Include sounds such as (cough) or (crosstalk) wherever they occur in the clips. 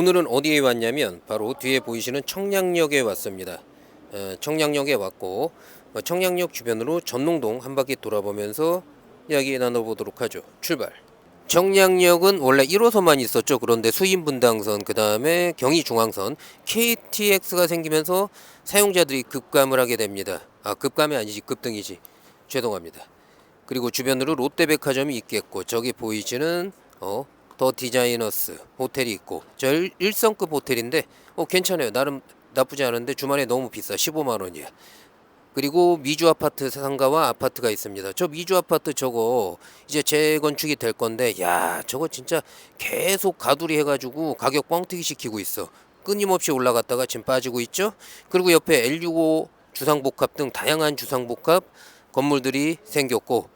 오늘은 어디에 왔냐면 바로 뒤에 보이시는 청량역에 왔습니다. 어, 청량역에 왔고 어, 청량역 주변으로 전농동 한 바퀴 돌아보면서 이야기 나눠보도록 하죠. 출발. 청량역은 원래 1호선만 있었죠. 그런데 수인분당선, 그 다음에 경의중앙선, KTX가 생기면서 사용자들이 급감을 하게 됩니다. 아, 급감이 아니지, 급등이지. 죄송합니다. 그리고 주변으로 롯데백화점이 있겠고, 저기 보이시는, 어, 더 디자이너스 호텔이 있고, 저 일- 일성급 호텔인데, 어, 괜찮아요. 나름 나쁘지 않은데 주말에 너무 비싸. 15만 원이야. 그리고 미주 아파트 상가와 아파트가 있습니다. 저 미주 아파트 저거 이제 재건축이 될 건데 야 저거 진짜 계속 가두리 해가지고 가격 뻥튀기 시키고 있어. 끊임없이 올라갔다가 지금 빠지고 있죠. 그리고 옆에 L65 주상복합 등 다양한 주상복합 건물들이 생겼고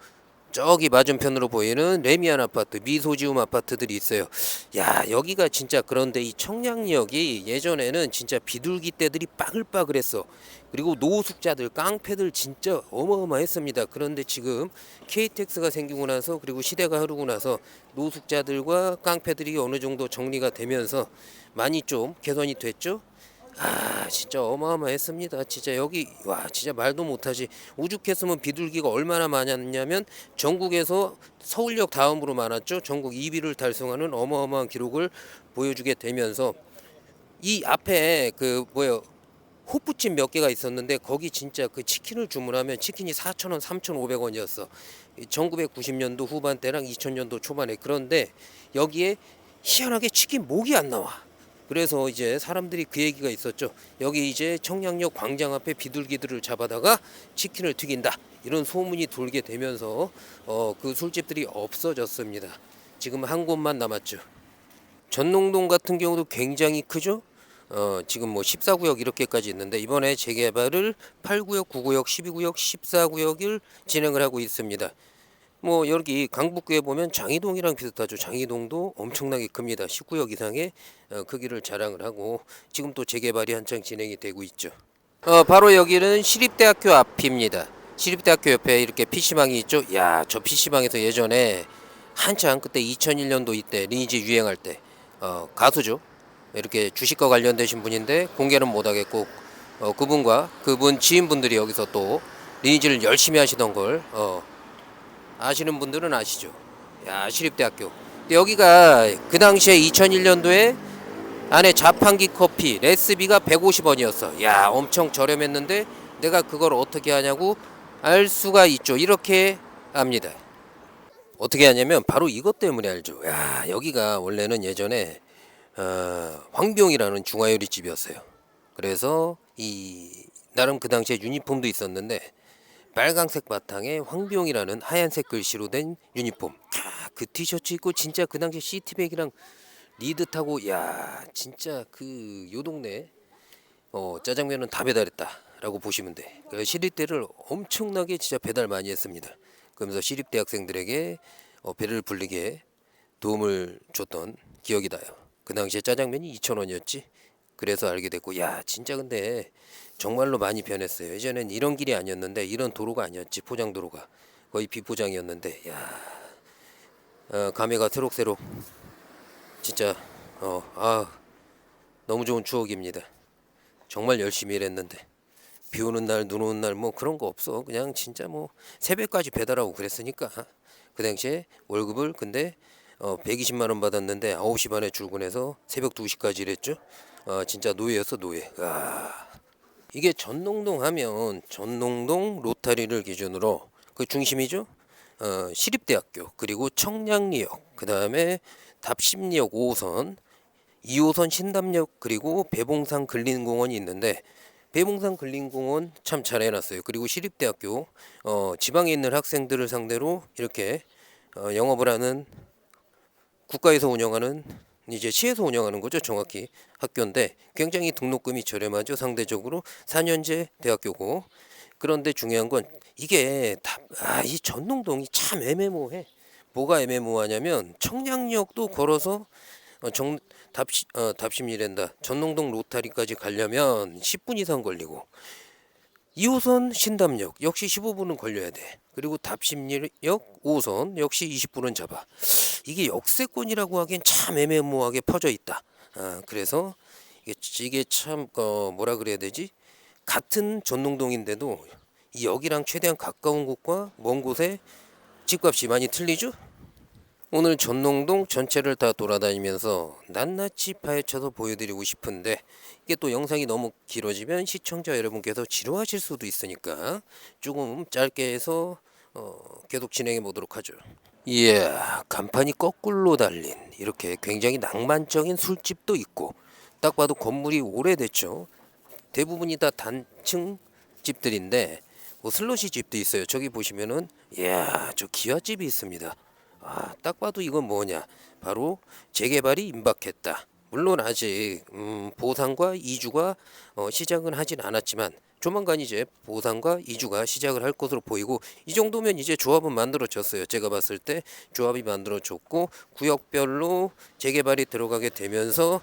저기 맞은편으로 보이는 레미안 아파트, 미소지움 아파트들이 있어요. 야, 여기가 진짜 그런데 이 청량역이 예전에는 진짜 비둘기 떼들이 빠글빠글했어. 그리고 노숙자들, 깡패들 진짜 어마어마했습니다. 그런데 지금 KTX가 생기고 나서 그리고 시대가 흐르고 나서 노숙자들과 깡패들이 어느 정도 정리가 되면서 많이 좀 개선이 됐죠. 아 진짜 어마어마했습니다. 진짜 여기 와 진짜 말도 못하지. 오죽했으면 비둘기가 얼마나 많았냐면 전국에서 서울역 다음으로 많았죠. 전국 2위를 달성하는 어마어마한 기록을 보여주게 되면서 이 앞에 그 뭐요 호프집 몇 개가 있었는데 거기 진짜 그 치킨을 주문하면 치킨이 4,000원, 3,500원이었어. 1990년도 후반때랑 2000년도 초반에 그런데 여기에 희한하게 치킨 목이 안 나와. 그래서 이제 사람들이 그 얘기가 있었죠. 여기 이제 청량역 광장 앞에 비둘기들을 잡아다가 치킨을 튀긴다. 이런 소문이 돌게 되면서 어, 그 술집들이 없어졌습니다. 지금 한 곳만 남았죠. 전농동 같은 경우도 굉장히 크죠. 어, 지금 뭐 14구역 이렇게까지 있는데 이번에 재개발을 8구역, 9구역, 12구역, 14구역을 진행을 하고 있습니다. 뭐 여기 강북구에 보면 장이동이랑 비슷하죠. 장이동도 엄청나게 큽니다. 19역 이상의 어, 크기를 자랑을 하고 지금 또 재개발이 한창 진행이 되고 있죠. 어, 바로 여기는 시립대학교 앞입니다. 시립대학교 옆에 이렇게 PC방이 있죠. 야, 저 PC방에서 예전에 한창 그때 2001년도 이때 리니지 유행할 때 어, 가수죠. 이렇게 주식과 관련되신 분인데 공개는 못 하겠고 어, 그분과 그분 지인분들이 여기서 또 리니지를 열심히 하시던 걸 어, 아시는 분들은 아시죠. 야 시립대학교. 여기가 그 당시에 2001년도에 안에 자판기 커피 레시비가 150원이었어. 야 엄청 저렴했는데 내가 그걸 어떻게 하냐고 알 수가 있죠. 이렇게 합니다. 어떻게 하냐면 바로 이것 때문에 알죠. 야 여기가 원래는 예전에 어, 황병이라는 중화요리 집이었어요. 그래서 이 나름 그 당시에 유니폼도 있었는데 빨강색 바탕에 황병이라는 하얀색 글씨로 된 유니폼. 아, 그 티셔츠 입고 진짜 그 당시 시티백이랑 리드 타고 야 진짜 그 요 동네 어, 짜장면은 다 배달했다라고 보시면 돼. 그 시립대를 엄청나게 진짜 배달 많이 했습니다. 그러면서 시립대 학생들에게 어, 배를 불리게 도움을 줬던 기억이 나요. 그 당시에 짜장면이 2,000원이었지. 그래서 알게 됐고, 야, 진짜 근데 정말로 많이 변했어요. 예전엔 이런 길이 아니었는데, 이런 도로가 아니었지. 포장도로가. 거의 비포장이었는데, 야, 어, 감회가 새록새록. 진짜, 어, 아, 너무 좋은 추억입니다. 정말 열심히 일했는데. 비 오는 날, 눈 오는 날, 뭐 그런 거 없어. 그냥 진짜 뭐 새벽까지 배달하고 그랬으니까. 그 당시에 월급을 근데 어, 120만 원 받았는데 9시 반에 출근해서 새벽 2시까지 일했죠. 어, 진짜 노예였어, 노예. 아. 이게 전농동 하면 전농동 로타리를 기준으로 그 중심이죠. 어, 시립대학교 그리고 청량리역 그 다음에 답심리역 5호선 2호선 신담역 그리고 배봉산 근린공원이 있는데 배봉산 근린공원 참 잘 해놨어요. 그리고 시립대학교 어, 지방에 있는 학생들을 상대로 이렇게 어, 영업을 하는 국가에서 운영하는 이제 시에서 운영하는 거죠 정확히. 학교인데 굉장히 등록금이 저렴하죠 상대적으로. 4년제 대학교고. 그런데 중요한 건 이게 다아이 전농동이 참 애매모호해. 뭐가 애매모호하냐면 청량역도 걸어서 어, 정 답시 어, 답심이랜다. 전농동 로타리까지 가려면 10분 이상 걸리고 2호선 신담역 역시 15분은 걸려야 돼. 그리고 답심리역 5호선 역시 20분은 잡아. 이게 역세권이라고 하기엔 참 애매모호하게 퍼져 있다. 아, 그래서 이게, 이게 참 어, 뭐라 그래야 되지? 같은 전농동인데도 이 여기랑 최대한 가까운 곳과 먼 곳에 집값이 많이 틀리죠? 오늘 전농동 전체를 다 돌아다니면서 낱낱이 파헤쳐서 보여드리고 싶은데 이게 또 영상이 너무 길어지면 시청자 여러분께서 지루하실 수도 있으니까 조금 짧게 해서 어, 계속 진행해 보도록 하죠. 이야 간판이 거꾸로 달린 이렇게 굉장히 낭만적인 술집도 있고 딱 봐도 건물이 오래됐죠. 대부분이 다 단층 집들인데 뭐 슬러시 집도 있어요. 저기 보시면은 이야 저 기와집이 있습니다. 아, 딱 봐도 이건 뭐냐? 바로 재개발이 임박했다. 물론 아직 음, 보상과 이주가 어, 시작은 하진 않았지만 조만간 이제 보상과 이주가 시작을 할 것으로 보이고 이 정도면 이제 조합은 만들어졌어요. 제가 봤을 때 조합이 만들어졌고 구역별로 재개발이 들어가게 되면서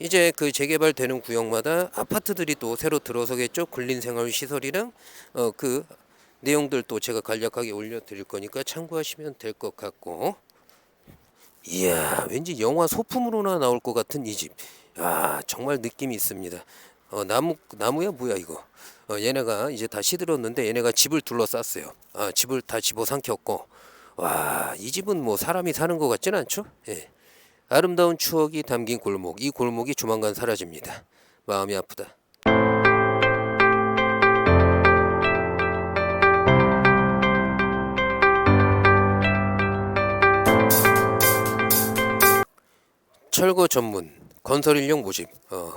이제 그 재개발되는 구역마다 아파트들이 또 새로 들어서겠죠. 근린생활 시설이랑 어 그 내용들 또 제가 간략하게 올려드릴 거니까 참고하시면 될 것 같고. 이야, 왠지 영화 소품으로나 나올 것 같은 이 집. 아, 정말 느낌이 있습니다. 어, 나무 나무야 뭐야 이거. 어, 얘네가 이제 다 시들었는데 얘네가 집을 둘러쌌어요. 아, 집을 다 집어삼켰고. 와, 이 집은 뭐 사람이 사는 것 같진 않죠? 예. 아름다운 추억이 담긴 골목. 이 골목이 조만간 사라집니다. 마음이 아프다. 철거 전문 건설 인력 모집. 어.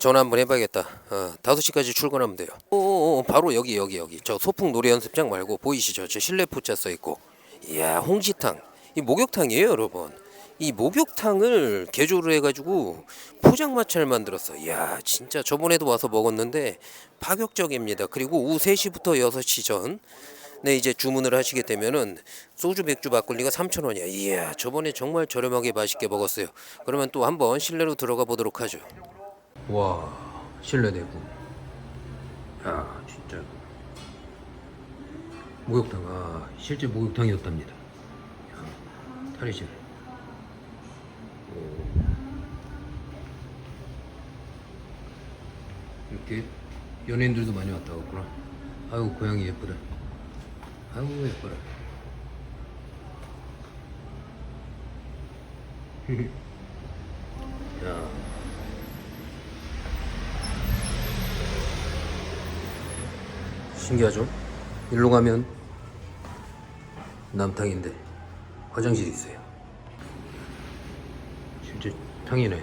전화 한번 해봐야겠다. 어, 5시까지 출근하면 돼요. 오, 바로 여기 여기 여기. 저 소풍 노래 연습장 말고 보이시죠? 저 실내 포차 써 있고. 이야 홍지탕. 이 목욕탕이에요, 여러분. 이 목욕탕을 개조를 해가지고 포장마차를 만들었어. 이야 진짜 저번에도 와서 먹었는데 파격적입니다. 그리고 오후 3시부터 6시 전. 네 이제 주문을 하시게 되면은 소주 맥주 막걸리가 3,000원이야. 이야 저번에 정말 저렴하게 맛있게 먹었어요. 그러면 또 한번 실내로 들어가 보도록 하죠. 와 실내 내부. 야 진짜 목욕탕 아 실제 목욕탕이었답니다. 야, 탈의실. 오. 이렇게 연예인들도 많이 왔다 갔구나. 아유 고양이 예쁘다. 아유 예뻐라. (laughs) 야. 신기하죠? 일로 가면 남탕인데 화장실이 있어요. 실제 탕이네.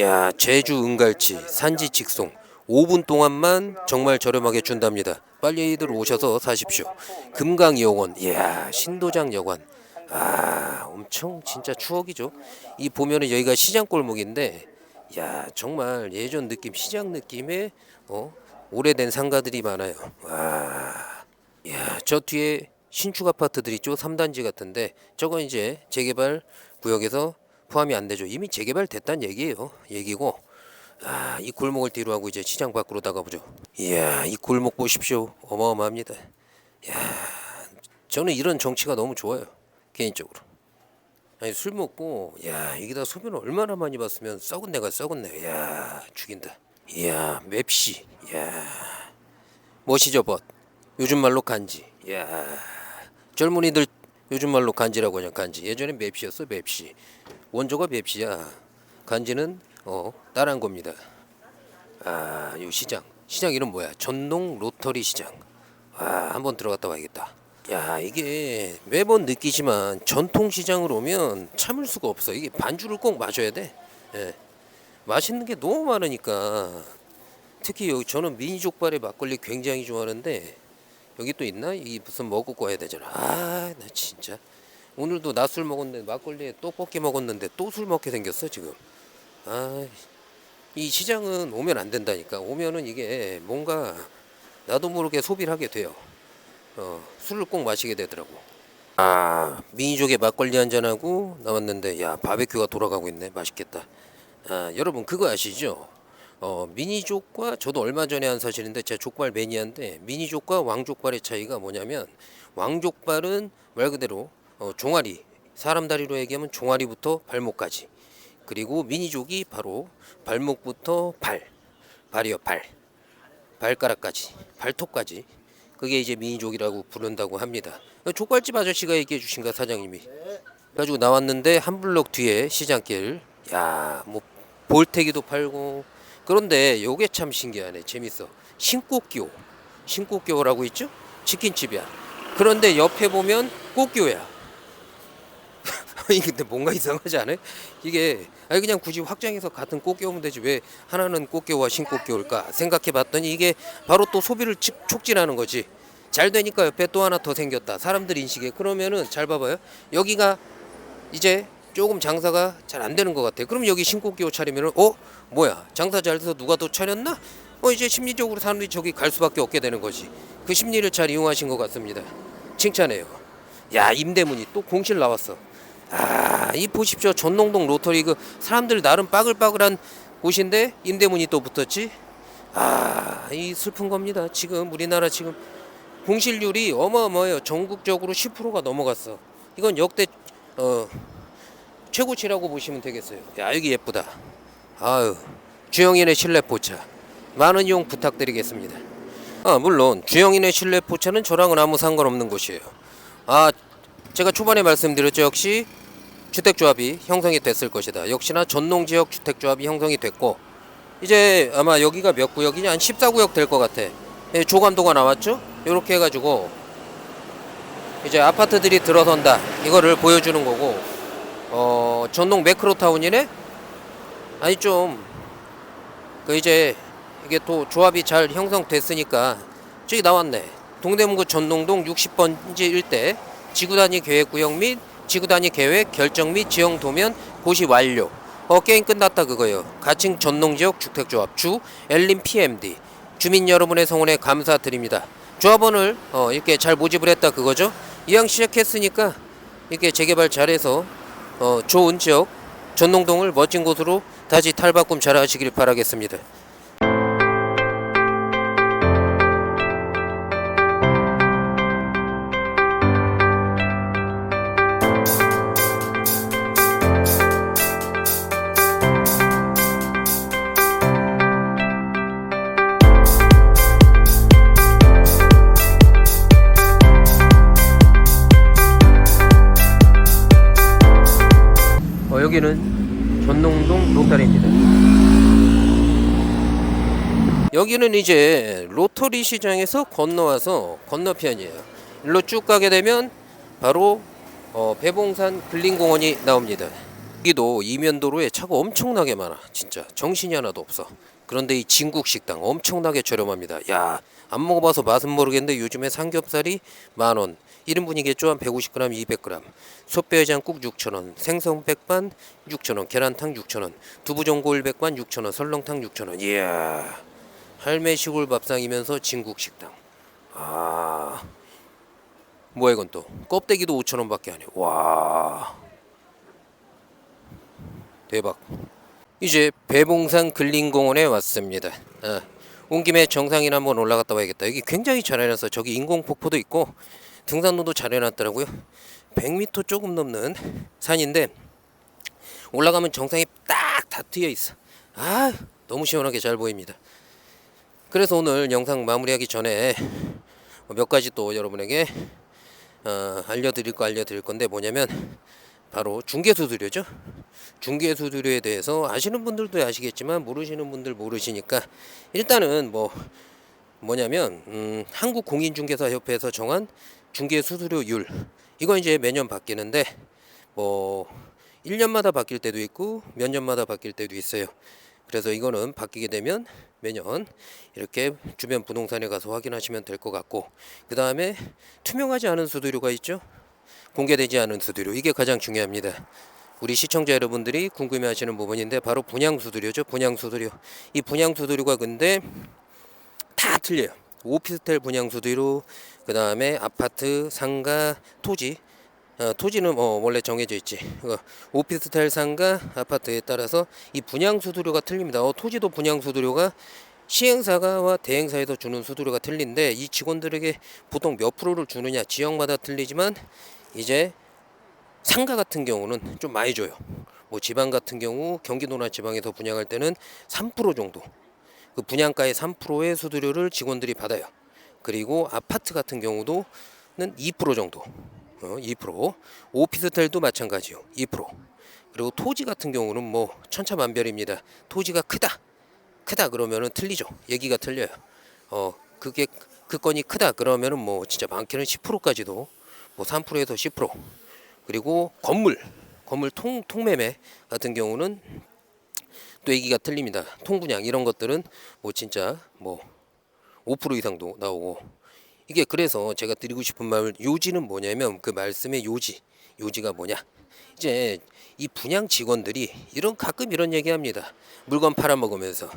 야 제주 은갈치 산지 직송 5분 동안만 정말 저렴하게 준답니다. 빨리들 오셔서 사십시오. 금강여원, 이야 신도장 여관, 아 엄청 진짜 추억이죠. 이 보면은 여기가 시장 골목인데, 야 정말 예전 느낌 시장 느낌의 어 오래된 상가들이 많아요. 와, 야저 뒤에 신축 아파트들 있죠. 3단지 같은데 저건 이제 재개발 구역에서 포함이 안 되죠. 이미 재개발 됐다는 얘기예요. 얘기고 아, 이 골목을 뒤로 하고 이제 시장 밖으로 나가보죠. 이야, 이 골목 보십시오. 어마어마합니다. 야, 저는 이런 정치가 너무 좋아요. 개인적으로. 아니 술 먹고 야 여기다 소변을 얼마나 많이 봤으면 썩은 내가 썩은 내. 야 죽인다. 이야 맵시. 야 멋이죠 벗. 요즘 말로 간지. 야 젊은이들 요즘 말로 간지라고 하냐 간지. 예전에 맵시였어 맵시. 원조가 맵시야. 간지는 어 따라한 겁니다. 아, 요 시장. 시장 이름 뭐야? 전농 로터리 시장. 아, 한번 들어갔다 와야겠다. 야, 이게 매번 느끼지만 전통 시장으로 오면 참을 수가 없어. 이게 반주를 꼭 마셔야 돼. 예. 맛있는 게 너무 많으니까. 특히 여기 저는 미니 족발에 막걸리 굉장히 좋아하는데 여기 또 있나? 이 무슨 먹고 가야 되잖아. 아, 나 진짜 오늘도 낮술 먹었는데 막걸리에 떡볶이 먹었는데 또 술 먹게 생겼어 지금. 아, 이 시장은 오면 안 된다니까. 오면은 이게 뭔가 나도 모르게 소비를 하게 돼요. 어, 술을 꼭 마시게 되더라고. 아, 미니족에 막걸리 한 잔하고 나왔는데, 야, 바베큐가 돌아가고 있네. 맛있겠다. 아, 여러분, 그거 아시죠? 어, 미니족과 저도 얼마 전에 한 사실인데, 제가 족발 매니아인데, 미니족과 왕족발의 차이가 뭐냐면, 왕족발은 말 그대로 어, 종아리, 사람 다리로 얘기하면 종아리부터 발목까지. 그리고 미니족이 바로 발목부터 발, 발이요 발, 발가락까지, 발톱까지. 그게 이제 미니족이라고 부른다고 합니다. 족발집 아저씨가 얘기해 주신가 사장님이. 가지고 나왔는데 한 블럭 뒤에 시장길. 야, 뭐 볼태기도 팔고. 그런데 요게 참 신기하네. 재밌어. 신꽃기호. 신꽃기호라고 있죠? 치킨집이야. 그런데 옆에 보면 꽃기호야. 아니 근데 뭔가 이상하지 않아요? 이게 아니 그냥 굳이 확장해서 같은 꽃게오면 되지 왜 하나는 꽃게오와 신꽃게올까 생각해봤더니 이게 바로 또 소비를 직- 촉진하는 거지. 잘 되니까 옆에 또 하나 더 생겼다. 사람들 인식에. 그러면은 잘 봐봐요. 여기가 이제 조금 장사가 잘 안 되는 것 같아요. 그럼 여기 신꽃게오 차리면은 어? 뭐야? 장사 잘 돼서 누가 더 차렸나? 어 이제 심리적으로 사람들이 저기 갈 수밖에 없게 되는 거지. 그 심리를 잘 이용하신 것 같습니다. 칭찬해요. 야 임대문이 또 공실 나왔어 아, 이 보십시오. 전농동 로터리 그 사람들 나름 빠글빠글한 곳인데 임대문이 또 붙었지. 아, 이 슬픈 겁니다. 지금 우리나라 지금 공실률이 어마어마해요. 전국적으로 10%가 넘어갔어. 이건 역대 어 최고치라고 보시면 되겠어요. 야, 여기 예쁘다. 아유, 주영인의 실내 포차 많은 이용 부탁드리겠습니다. 아, 물론 주영인의 실내 포차는 저랑은 아무 상관없는 곳이에요. 아, 제가 초반에 말씀드렸죠. 역시 주택조합이 형성이 됐을 것이다. 역시나 전농지역 주택조합이 형성이 됐고 이제 아마 여기가 몇 구역이냐 한 14구역 될 것 같아. 예, 조감도가 나왔죠. 이렇게 해가지고 이제 아파트들이 들어선다. 이거를 보여주는 거고 어 전농 매크로타운이네. 아니 좀 그 이제 이게 또 조합이 잘 형성됐으니까 저기 나왔네. 동대문구 전농동 60번지 일대 지구단위 계획 구역 및 지구단위 계획 결정 및 지형 도면 고시 완료. 어 게임 끝났다 그거요. 가칭 전농지역 주택조합 주 엘린 PMD 주민 여러분의 성원에 감사드립니다. 조합원을 어 이렇게 잘 모집을 했다 그거죠. 이왕 시작했으니까 이렇게 재개발 잘해서 어 좋은 지역 전농동을 멋진 곳으로 다시 탈바꿈 잘 하시길 바라겠습니다. 여기는 이제 로터리 시장에서 건너와서 건너편이에요. 일로 쭉 가게 되면 바로 어, 배봉산 근린공원이 나옵니다. 여기도 이면도로에 차가 엄청나게 많아. 진짜 정신이 하나도 없어. 그런데 이 진국 식당 엄청나게 저렴합니다. 야, 안 먹어봐서 맛은 모르겠는데 요즘에 삼겹살이 만 원. 1인분이겠죠? 한 150g, 200g. 솥뼈해장국 6,000원, 생선 백반 6,000원, 계란탕 6,000원, 두부전골 100반 6,000원, 설렁탕 6,000원. 이야, 할매 시골 밥상이면서 진국 식당. 아, 뭐야 이건 또 껍데기도 5,000원밖에 안 해. 와, 대박. 이제 배봉산 근린공원에 왔습니다. 아, 온 김에 정상이나 한번 올라갔다 와야겠다. 여기 굉장히 잘 해놨어. 저기 인공폭포도 있고 등산로도 잘 해놨더라고요. 100m 조금 넘는 산인데 올라가면 정상이 딱 다 트여 있어. 아, 너무 시원하게 잘 보입니다. 그래서 오늘 영상 마무리하기 전에 몇 가지 또 여러분에게 어, 알려드릴 거 알려드릴 건데 뭐냐면 바로 중개수수료죠. 중개수수료에 대해서 아시는 분들도 아시겠지만 모르시는 분들 모르시니까 일단은 뭐 뭐냐면 음, 한국공인중개사 협회에서 정한 중개수수료율 이거 이제 매년 바뀌는데 뭐 1년마다 바뀔 때도 있고 몇 년마다 바뀔 때도 있어요. 그래서 이거는 바뀌게 되면 매년 이렇게 주변 부동산에 가서 확인하시면 될 것 같고 그 다음에 투명하지 않은 수수료가 있죠. 공개되지 않은 수수료 이게 가장 중요합니다. 우리 시청자 여러분들이 궁금해하시는 부분인데 바로 분양 수수료죠. 분양 수수료. 이 분양 수수료가 근데 다 틀려요. 오피스텔 분양 수수료, 그 다음에 아파트, 상가, 토지. 어, 토지는 뭐 원래 정해져 있지. 어, 오피스텔 상가, 아파트에 따라서 이 분양 수수료가 틀립니다. 어, 토지도 분양 수수료가 시행사가와 대행사에서 주는 수수료가 틀린데 이 직원들에게 보통 몇 프로를 주느냐 지역마다 틀리지만 이제 상가 같은 경우는 좀 많이 줘요. 뭐 지방 같은 경우 경기도나 지방에서 분양할 때는 3% 정도 그 분양가의 3%의 수수료를 직원들이 받아요. 그리고 아파트 같은 경우도는 2% 정도. 어, 2%. 오피스텔도 마찬가지요. 2%. 그리고 토지 같은 경우는 뭐 천차만별입니다. 토지가 크다. 크다 그러면은 틀리죠. 얘기가 틀려요. 어, 그게 그 건이 크다 그러면은 뭐 진짜 많게는 10%까지도 뭐 3%에서 10%. 그리고 건물 건물 통 통매매 같은 경우는 또 얘기가 틀립니다. 통분양 이런 것들은 뭐 진짜 뭐 5% 이상도 나오고 이게 그래서 제가 드리고 싶은 말 요지는 뭐냐면 그 말씀의 요지 요지가 뭐냐? 이제 이 분양 직원들이 이런 가끔 이런 얘기합니다. 물건 팔아먹으면서.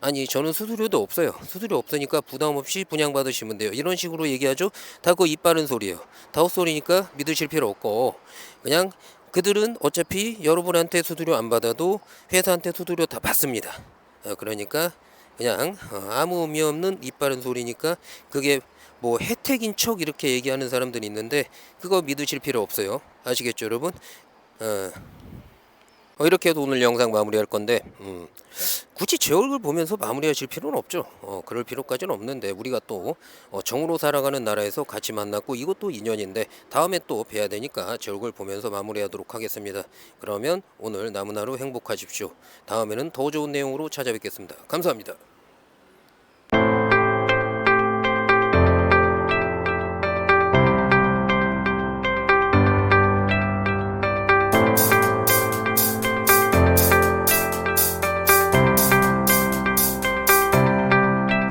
아니 저는 수수료도 없어요. 수수료 없으니까 부담 없이 분양 받으시면 돼요. 이런 식으로 얘기하죠? 다그입 바른 소리예요. 다 헛소리니까 믿으실 필요 없고. 그냥 그들은 어차피 여러분한테 수수료 안 받아도 회사한테 수수료 다 받습니다. 어, 그러니까 그냥 어, 아무 의미 없는 입 바른 소리니까 그게 뭐 혜택인 척 이렇게 얘기하는 사람들이 있는데 그거 믿으실 필요 없어요. 아시겠죠, 여러분? 어, 어, 이렇게 해도 오늘 영상 마무리할 건데 음, 굳이 제 얼굴 보면서 마무리하실 필요는 없죠. 어, 그럴 필요까지는 없는데 우리가 또 어, 정으로 살아가는 나라에서 같이 만났고 이것도 인연인데 다음에 또 뵈야 되니까 제 얼굴 보면서 마무리하도록 하겠습니다. 그러면 오늘 남은 하루 행복하십시오. 다음에는 더 좋은 내용으로 찾아뵙겠습니다. 감사합니다.